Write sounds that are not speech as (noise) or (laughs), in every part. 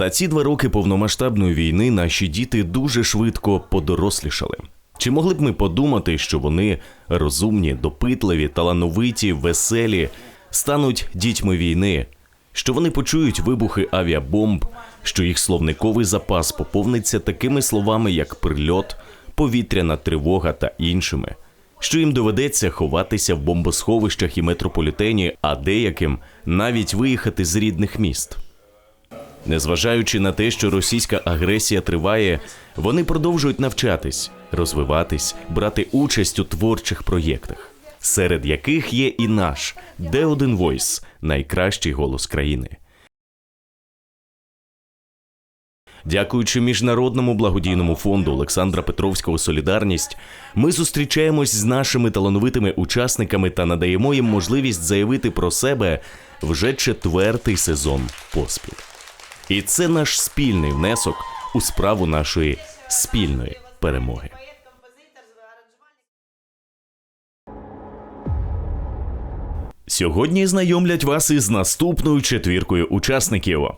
За ці два роки повномасштабної війни наші діти дуже швидко подорослішали. Чи могли б ми подумати, що вони розумні, допитливі, талановиті, веселі, стануть дітьми війни, що вони почують вибухи авіабомб, що їх словниковий запас поповниться такими словами, як прильот, повітряна тривога та іншими, що їм доведеться ховатися в бомбосховищах і метрополітені, а деяким навіть виїхати з рідних міст. Незважаючи на те, що російська агресія триває, вони продовжують навчатись, розвиватись, брати участь у творчих проєктах, серед яких є і наш Де1 Voice – найкращий голос країни. Дякуючи міжнародному благодійному фонду Олександра Петровського Солідарність, ми зустрічаємось з нашими талановитими учасниками та надаємо їм можливість заявити про себе вже четвертий сезон поспіль. І це наш спільний внесок у справу нашої спільної перемоги. Сьогодні знайомлять вас із наступною четвіркою учасників.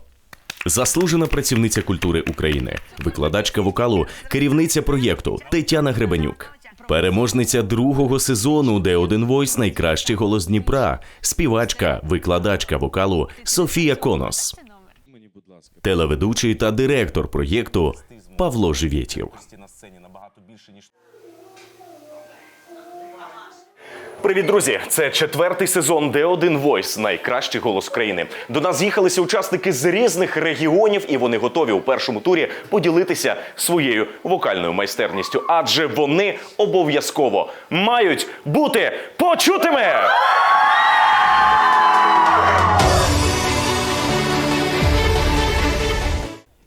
Заслужена працівниця культури України, викладачка вокалу, керівниця проєкту Тетяна Гребенюк, переможниця другого сезону, де один войс найкращий голос Дніпра, співачка, викладачка вокалу Софія Конос, телеведучий та директор проєкту Павло Живєтєв. на сцені набагато більше ніж Привіт, друзі! Це четвертий сезон Де1 Voice, найкращий голос країни. До нас з'їхалися учасники з різних регіонів, і вони готові у першому турі поділитися своєю вокальною майстерністю, адже вони обов'язково мають бути почутими.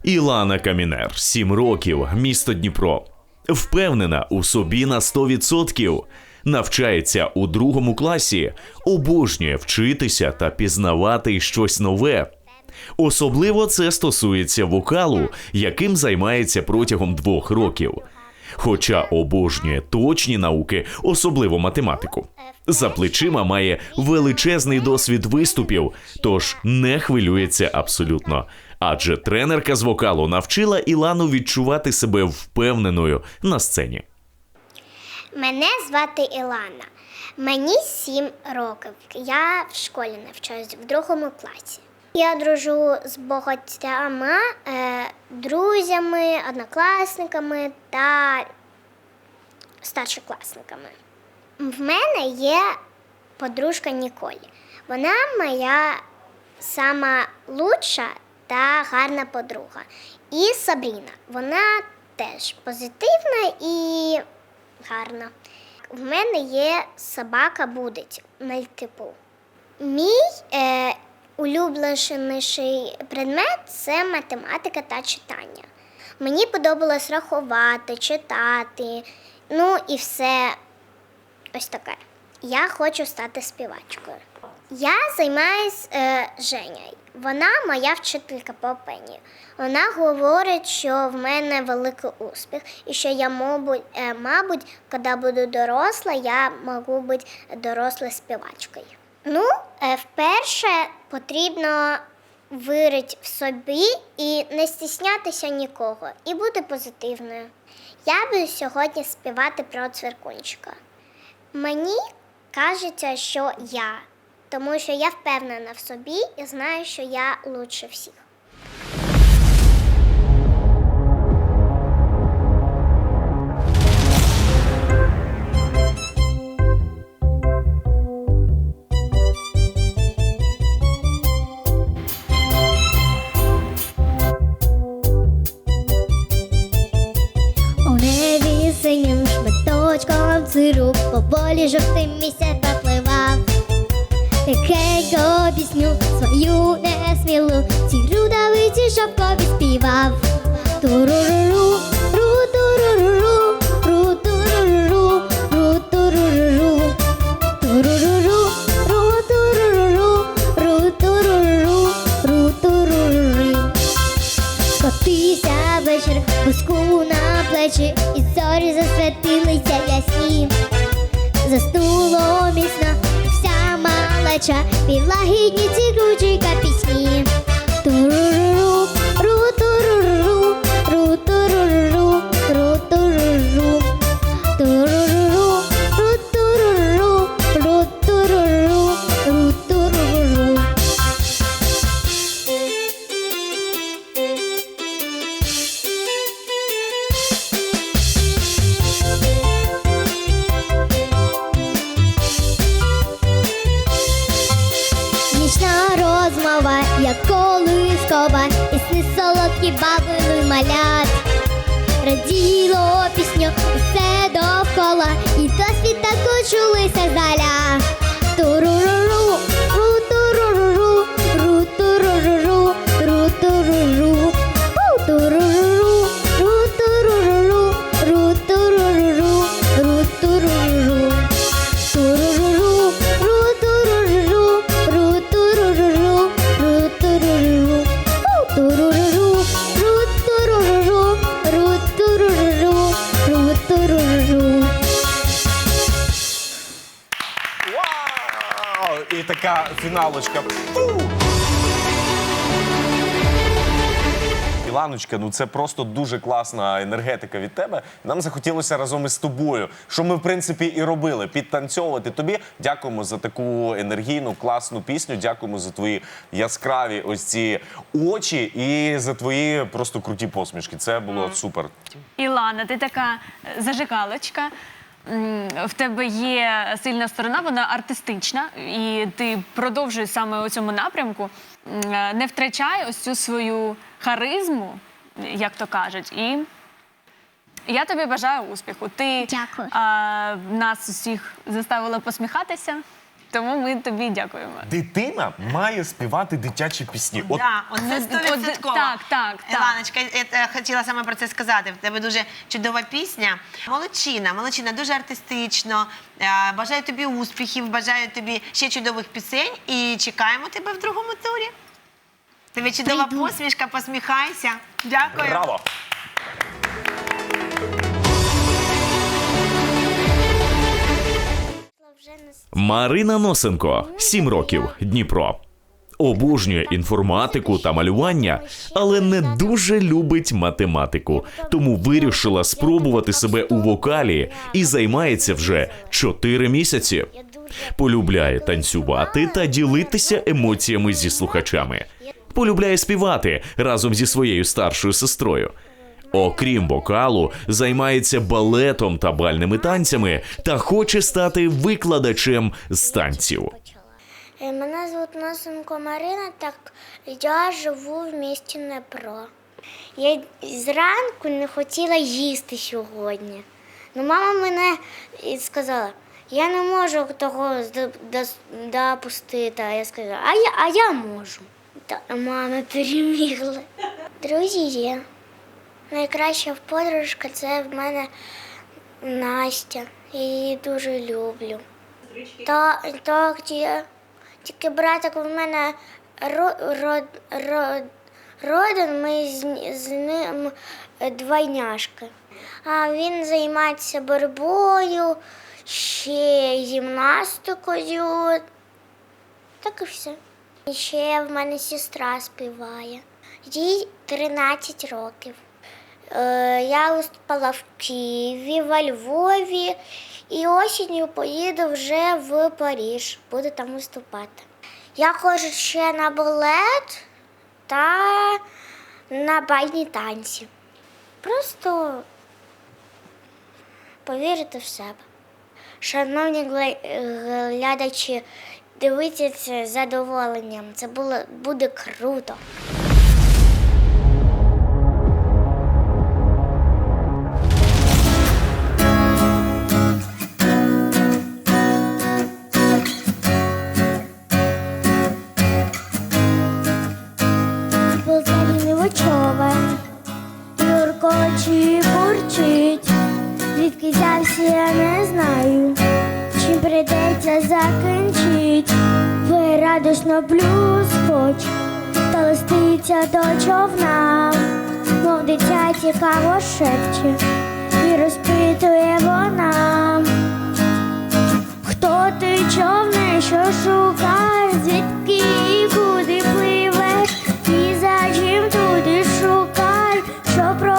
Ілана Камінер, 7 років, місто Дніпро. Впевнена у собі на 100%. Навчається у другому класі, обожнює вчитися та пізнавати щось нове. Особливо це стосується вокалу, яким займається протягом двох років. Хоча обожнює точні науки, особливо математику. За плечима має величезний досвід виступів, тож не хвилюється абсолютно. Адже тренерка з вокалу навчила Ілану відчувати себе впевненою на сцені. Мене звати Ілана. Мені сім років. Я в школі навчаюсь в другому класі. Я дружу з багатьма е, друзями, однокласниками та старшокласниками. В мене є подружка Ніколі. Вона моя сама лучша та гарна подруга. І Сабріна. Вона теж позитивна і гарна. В мене є собака будить типу. Мій е, улюбленіший предмет це математика та читання. Мені подобалось рахувати, читати, ну і все ось таке. Я хочу стати співачкою. Я займаюсь е, Женєю. Вона моя вчителька по опені. Вона говорить, що в мене великий успіх, і що я, мабуть, е, коли буду доросла, я можу бути дорослою співачкою. Ну, е, вперше потрібно вірити в собі і не стіснятися нікого, і бути позитивною. Я буду сьогодні співати про цвіркунчика. Мені кажеться, що я, тому що я впевнена в собі і знаю, що я лучше всіх. Синім шматочком циру поволі жовтим така. Фу! Іланочка, ну це просто дуже класна енергетика від тебе. Нам захотілося разом із тобою, що ми в принципі і робили, підтанцьовувати тобі. Дякуємо за таку енергійну, класну пісню. Дякуємо за твої яскраві ось ці очі і за твої просто круті посмішки. Це було супер. Ілана, ти така зажигалочка. В тебе є сильна сторона, вона артистична, і ти продовжуєш саме у цьому напрямку. Е, Не втрачай ось цю свою харизму, як то кажуть. І я тобі бажаю успіху. Ти Дякую. а, нас усіх заставила посміхатися, тому ми тобі дякуємо. Дитина має співати дитячі пісні. От Да, оце Ну, стовідсотково. так, так, так. Іланочка, я е, хотіла саме про це сказати. В тебе дуже чудова пісня. Молодчина, молодчина, дуже артистично. Е, Бажаю тобі успіхів, бажаю тобі ще чудових пісень і чекаємо тебе в другому турі. Тебе чудова Прийду. посмішка, посміхайся. Дякую. браво! Марина Носенко, 7 років, Дніпро. Обожнює інформатику та малювання, але не дуже любить математику, тому вирішила спробувати себе у вокалі і займається вже 4 місяці. Полюбляє танцювати та ділитися емоціями зі слухачами. Полюбляє співати разом зі своєю старшою сестрою. Окрім вокалу, займається балетом та бальними танцями та хоче стати викладачем з танців. Е, Мене звуть Носенко Марина, так я живу в місті Дніпро. Я зранку не хотіла їсти сьогодні. Ну, мама мене сказала, я не можу того допустити. А я сказала, а я, а я можу. Та мама перемігла. Друзі є. Найкраща подружка це в мене Настя. Я її дуже люблю. Так, є. Тільки братик у мене ро, ро, ро, родин, ми з, з ним двойняшки. А він займається боротьбою, ще гімнастикою. Так і все. І ще в мене сестра співає. Їй 13 років. Е, Я виступала в Києві, во Львові і осінню поїду вже в Паріж. Буду там виступати. Я ходжу ще на балет та на бальні танці. Просто повірити в себе. Шановні глядачі, дивіться з задоволенням. Це було, буде круто. Чи бурчить, звідки взявся, я не знаю, чим прийдеться закінчить, ви радісно плюскоч, та листиться до човна, мов дитя цікаво шепче, і розпитує вона. Хто ти човне, що шукаєш, звідки і куди пливеш,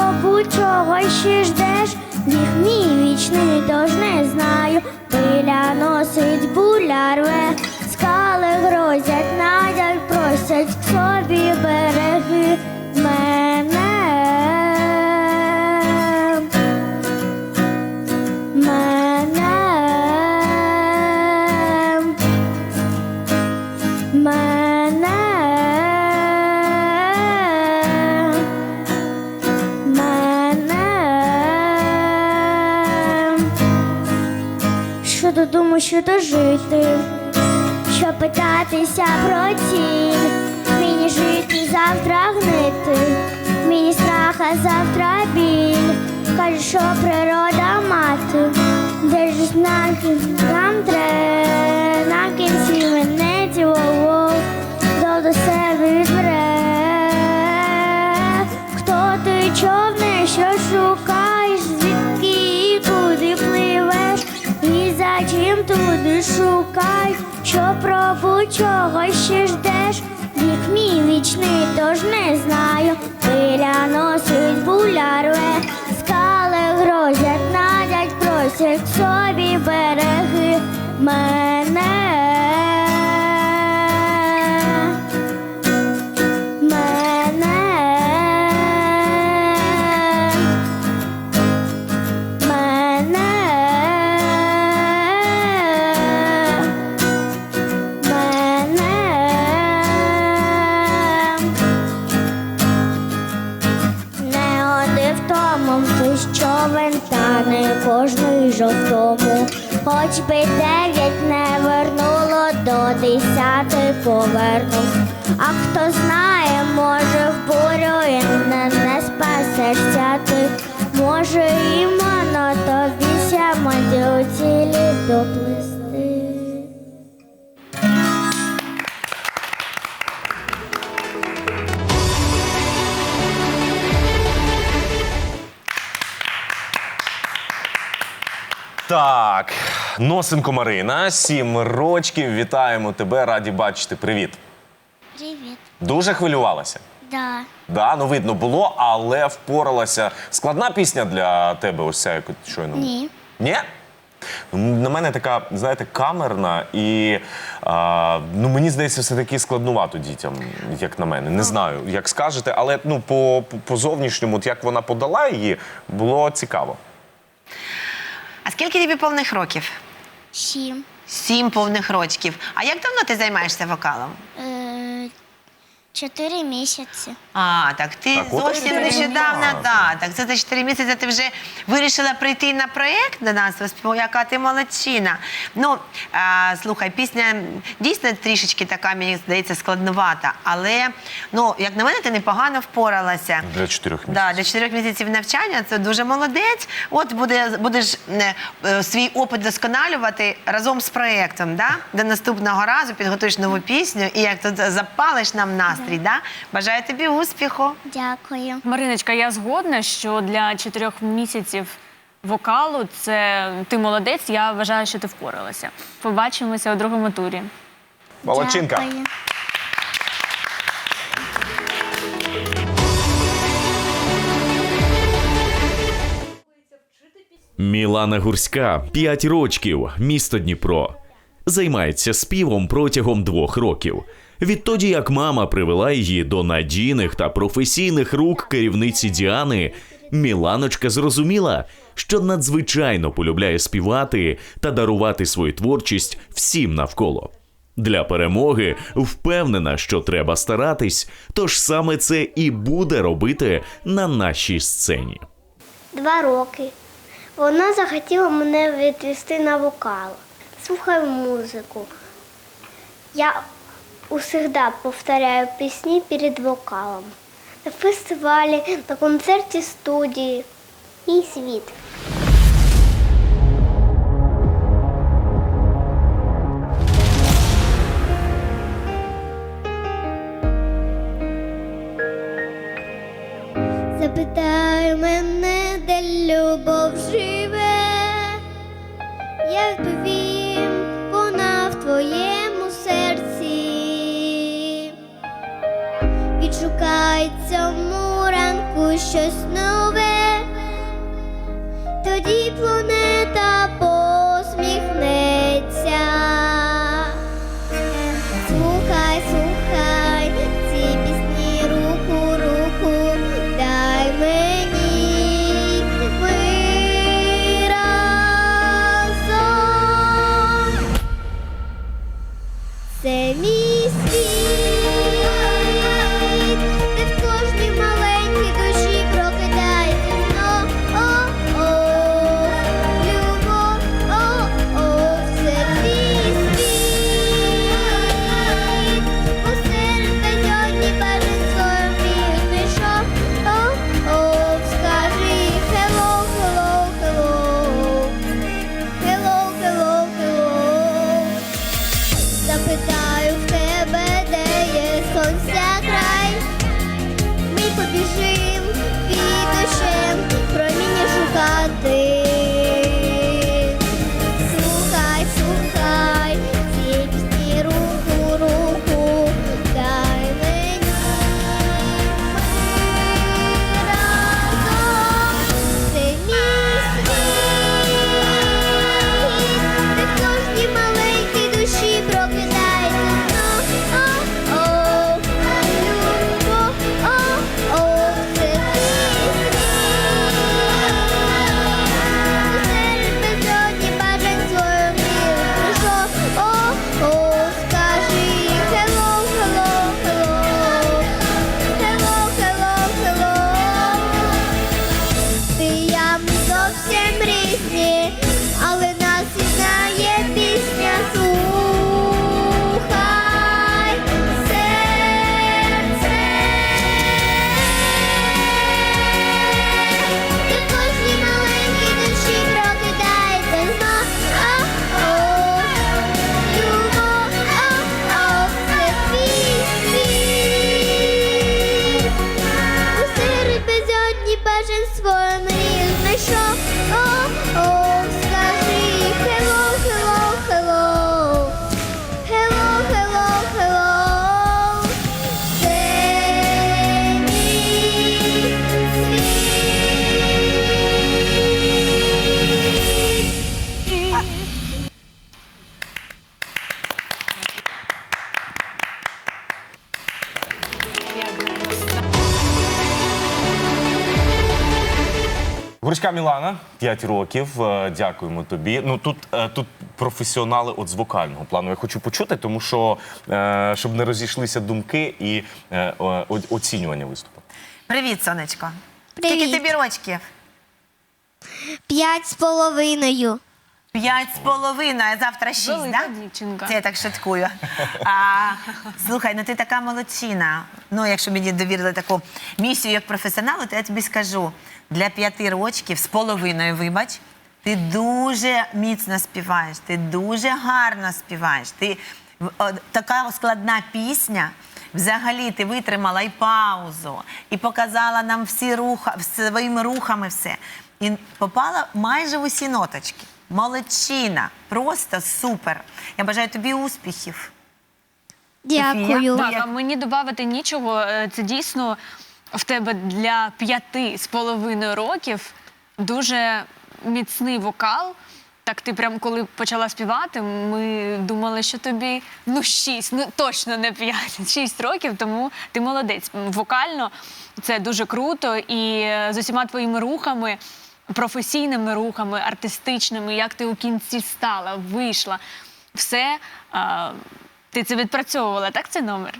пробудь чого ще ждеш, їх мій вічний, тож не знаю, пиля носить буля рве, скали грозять, надяль просять собі береги що що дожити, що питатися про ціль, мені жити завтра гнити, мені страх, а завтра біль. Кажуть, що природа мати, де ж знаки нам тре, на кінці шукай, що пробу чого ще ждеш, вік мій вічний, тож не знаю. Пиля носить буля рве, повернув. А хто знає, може в бурю і не, не спасешся ти. Може іменно тобі сямоді у цілі доплисти. Так, Носенко Марина, сім рочків. Вітаємо тебе, раді бачити. Привіт. Дуже хвилювалася. Да. Да, ну видно було, але впоралася. Складна пісня для тебе, ось ця, яку ти щойно. Ні. Ні? На мене така, знаєте, камерна, і а, ну, мені здається, все таки складнувато дітям, як на мене. Не знаю, як скажете, але ну, по, по, по зовнішньому, от як вона подала її, було цікаво. А скільки тобі повних років? Сім. Сім повних рочків. А як давно ти займаєшся вокалом? Е, чотири місяці. А, так ти Так, от зовсім чотири нещодавно, місяці. так. Так, це за 4 місяці ти вже вирішила прийти на проєкт до нас, Ось, яка ти молодчина. Ну, а, слухай, пісня дійсно трішечки така, мені здається, складновата, але, ну, як на мене, ти непогано впоралася. Для чотирьох Да, місяців. для чотирьох місяців навчання це дуже молодець. От буде, будеш е, е, свій опит досконалювати разом з проєктом. Да? До наступного разу підготуєш нову пісню і як тут запалиш нам настрій. Да? Бажаю тобі успіху. Дякую. Мариночка, я згодна, що для чотирьох місяців вокалу це ти молодець. Я вважаю, що ти впоралася. Побачимося у другому турі. Молодчинка. Дякую. Мілана Гурська, 5 рочків, місто Дніпро. Займається співом протягом двох років. Відтоді як мама привела її до надійних та професійних рук керівниці Діани, Міланочка зрозуміла, що надзвичайно полюбляє співати та дарувати свою творчість всім навколо. Для перемоги впевнена, що треба старатись, тож саме це і буде робити на нашій сцені. Два роки. Вона захотіла мене відвести на вокал. Слухаю музику. Я усегда повторяю пісні перед вокалом. На фестивалі, на концерті студії. Мій світ. Запитай мене, де любов живе, я відповім, щось нове, Гурська Мілана, 5 років. Е, Дякуємо тобі. Ну тут, е, тут професіонали от з вокального плану. Я хочу почути, тому що е, щоб не розійшлися думки і оцінювання виступу. Привіт, сонечко. Привіт. Скільки тобі рочків? П'ять з половиною. П'ять з половиною, а завтра шість, Велика так? дівчинка. Це я так шуткую. А, слухай, ну ти така молодчина. Ну, якщо мені довірили таку місію як професіоналу, то я тобі скажу: для п'яти рочків з половиною, вибач, ти дуже міцно співаєш, ти дуже гарно співаєш. Ти о, така складна пісня. Взагалі ти витримала і паузу, і показала нам всі руха, своїми рухами все. І попала майже в усі ноточки. Молодчина, просто супер. Я бажаю тобі успіхів. Дякую. Так, а мені додати нічого. Е, Це дійсно в тебе для п'яти з половиною років дуже міцний вокал. Так ти прям коли почала співати, ми думали, що тобі ну шість, ну точно не п'ять, (laughs) шість років, тому ти молодець. Вокально це дуже круто, і е, з усіма твоїми рухами, професійними рухами, артистичними, як ти у кінці стала, вийшла, все а, ти це відпрацьовувала, так цей номер?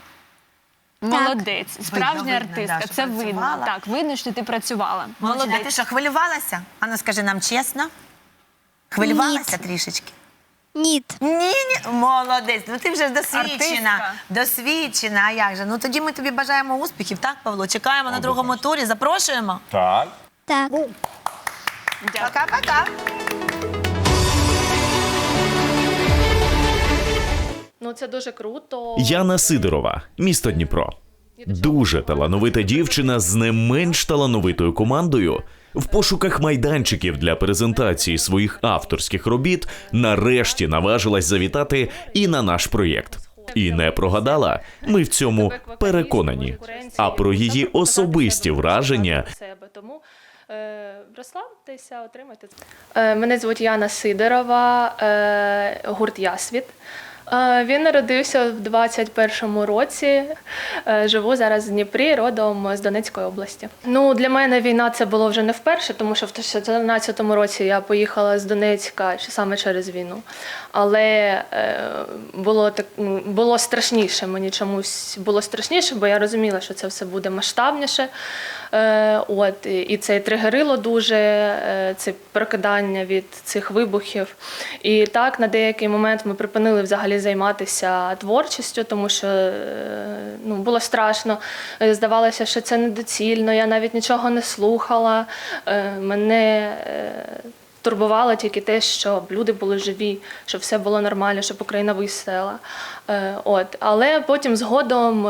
Молодець, справжня видно, артистка. да, це видно. Так, видно, що ти працювала. Молодчина, а ти що, хвилювалася? Ану, скажи нам чесно. Хвилювалася трішечки? Ні. Ні, ні, молодець. Ну ти вже досвідчена. Артистка. Досвідчена. А як же? Ну тоді ми тобі бажаємо успіхів, так, Павло? Чекаємо на другому турі. Запрошуємо. Так. Так. Дякую. Пока-пока. Ну, це дуже круто. Яна Сидорова, місто Дніпро. Дуже талановита дівчина з не менш талановитою командою. В пошуках майданчиків для презентації своїх авторських робіт нарешті наважилась завітати і на наш проєкт. І не прогадала. Ми в цьому переконані. А про її особисті враження. Тому розслабтеся, отримайте. Е, мене звуть Яна Сидорова, е, гурт Ясвіт. Е, він народився в 21-му році. Е, живу зараз в Дніпрі, родом з Донецької області. Ну, для мене війна це було вже не вперше, тому що в 2014 році я поїхала з Донецька саме через війну. Але е, було так було страшніше. Мені чомусь було страшніше, бо я розуміла, що це все буде масштабніше. Е, от і це тригерило дуже е, це прокидання від цих вибухів. І так на деякий момент ми припинили взагалі займатися творчістю, тому що е, ну, було страшно. Здавалося, що це недоцільно. Я навіть нічого не слухала. Мене турбувало тільки те, щоб люди були живі, щоб все було нормально, щоб Україна вистояла. Е, От. Але потім згодом.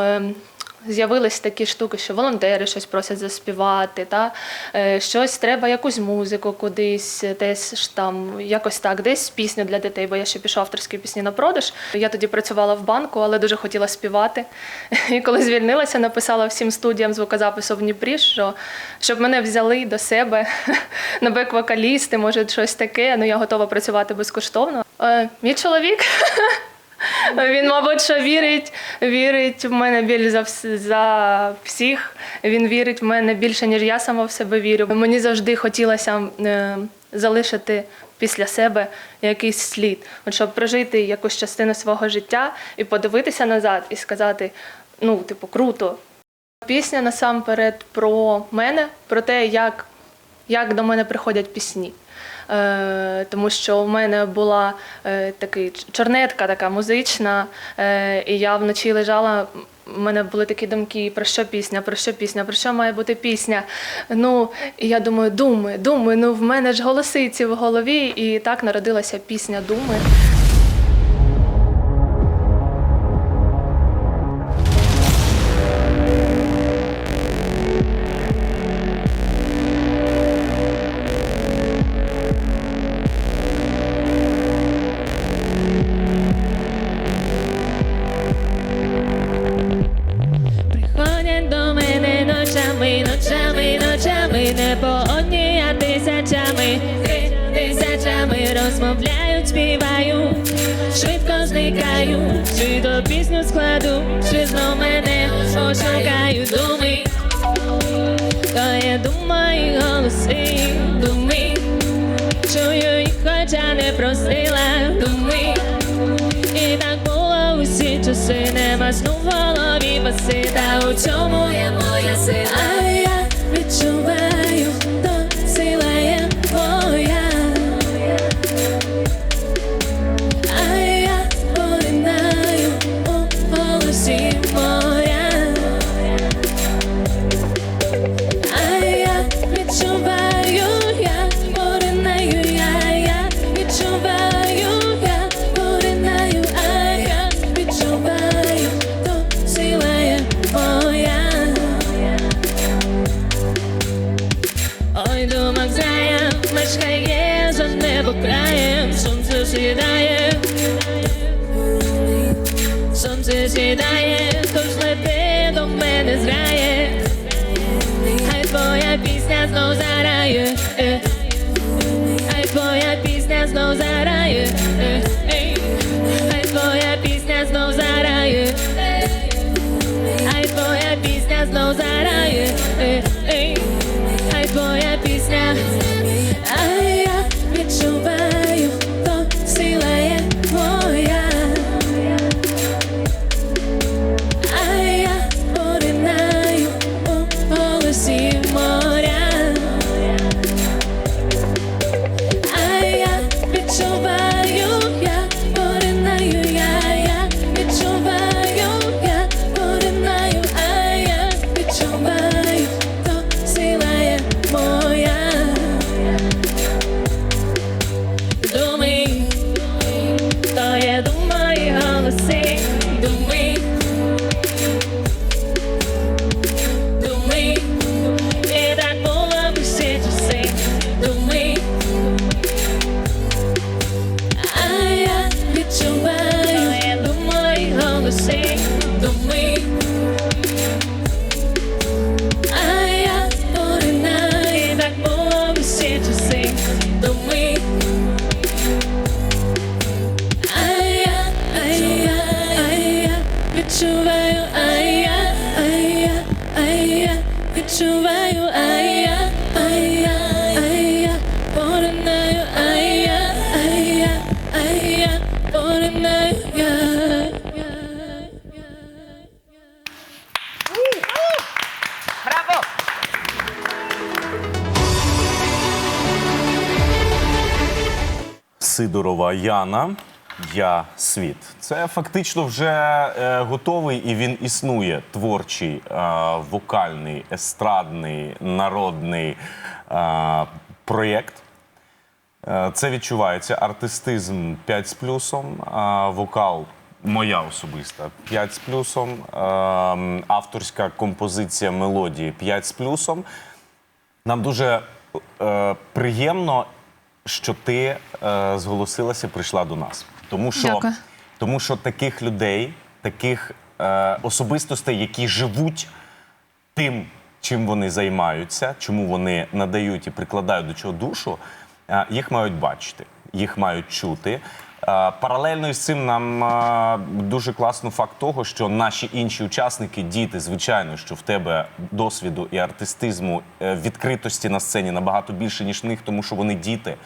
З'явились такі штуки, що волонтери щось просять заспівати, та е, щось треба, якусь музику кудись, десь там якось так, десь пісню для дітей, бо я ще пишу авторські пісні на продаж. Я тоді працювала в банку, але дуже хотіла співати. (laughs) І коли звільнилася, написала всім студіям звукозапису в Дніпрі, що щоб мене взяли до себе (laughs) на бек-вокалісти, може щось таке. Ну я готова працювати безкоштовно. Е, мій чоловік. (laughs) Він, мабуть, що вірить, вірить в мене більш за, за всіх. Він вірить в мене більше, ніж я сама в себе вірю. Мені завжди хотілося е, залишити після себе якийсь слід, От щоб прожити якусь частину свого життя і подивитися назад і сказати: ну, типу, круто. Пісня насамперед про мене, про те, як, як до мене приходять пісні. Е, тому що в мене була е, такий чорнетка така музична, е, і я вночі лежала. У мене були такі думки, про що пісня, про що пісня, про що має бути пісня. Ну, і я думаю, думи, думи, ну в мене ж голоси ці в голові, і так народилася пісня Думи. Яна. Я світ. Це фактично вже е, готовий і він існує. Творчий, е, вокальний, естрадний, народний е, проєкт. Е, Це відчувається артистизм 5 з плюсом, а вокал моя особиста 5 з плюсом, е, авторська композиція мелодії 5 з плюсом. Нам дуже е, приємно, що ти е, зголосилася, прийшла до нас. Тому що, Дякую. тому що таких людей, таких е, особистостей, які живуть тим, чим вони займаються, чому вони надають і прикладають до чого душу, е, їх мають бачити, їх мають чути. Е, Паралельно із цим нам е, дуже класно факт того, що наші інші учасники, діти, звичайно, що в тебе досвіду і артистизму, е, відкритості на сцені набагато більше, ніж в них, тому що вони діти.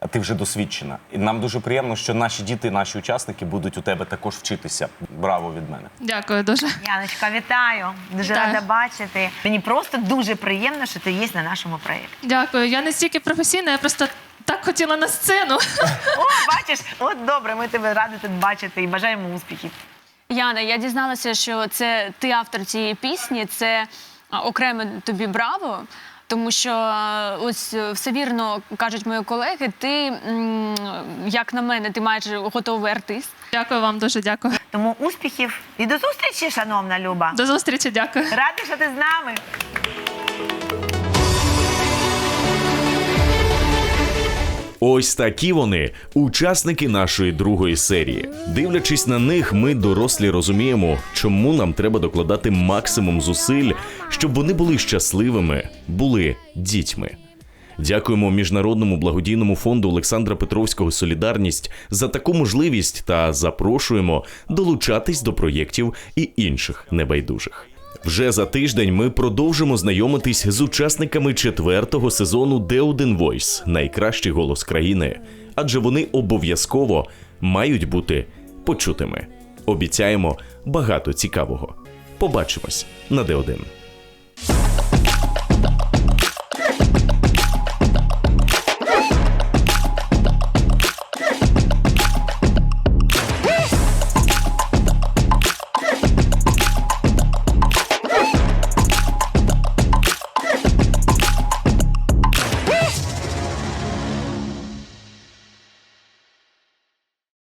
а Ти вже досвідчена. І нам дуже приємно, що наші діти, наші учасники будуть у тебе також вчитися. Браво від мене. Дякую дуже. Яночка, вітаю. Дуже Вітаю. рада бачити. Мені просто дуже приємно, що ти є на нашому проєкті. Дякую. Я не стільки професійна, я просто так хотіла на сцену. О, бачиш, от добре, ми тебе раді тут бачити і бажаємо успіхів. Яна, я дізналася, що це ти автор цієї пісні. Це окреме тобі браво. Тому що ось е, все вірно кажуть мої колеги. Ти, як на мене, ти майже готовий артист. Дякую вам дуже дякую. Тому успіхів і до зустрічі, шановна Люба. До зустрічі, дякую. Раді, що ти з нами. Ось такі вони, учасники нашої другої серії. Дивлячись на них, ми дорослі розуміємо, чому нам треба докладати максимум зусиль, щоб вони були щасливими, були дітьми. Дякуємо міжнародному благодійному фонду Олександра Петровського Солідарність за таку можливість та запрошуємо долучатись до проєктів і інших небайдужих. Вже за тиждень ми продовжимо знайомитись з учасниками четвертого сезону The Один Voice – найкращий голос країни, адже вони обов'язково мають бути почутими. Обіцяємо багато цікавого. Побачимось на Д1.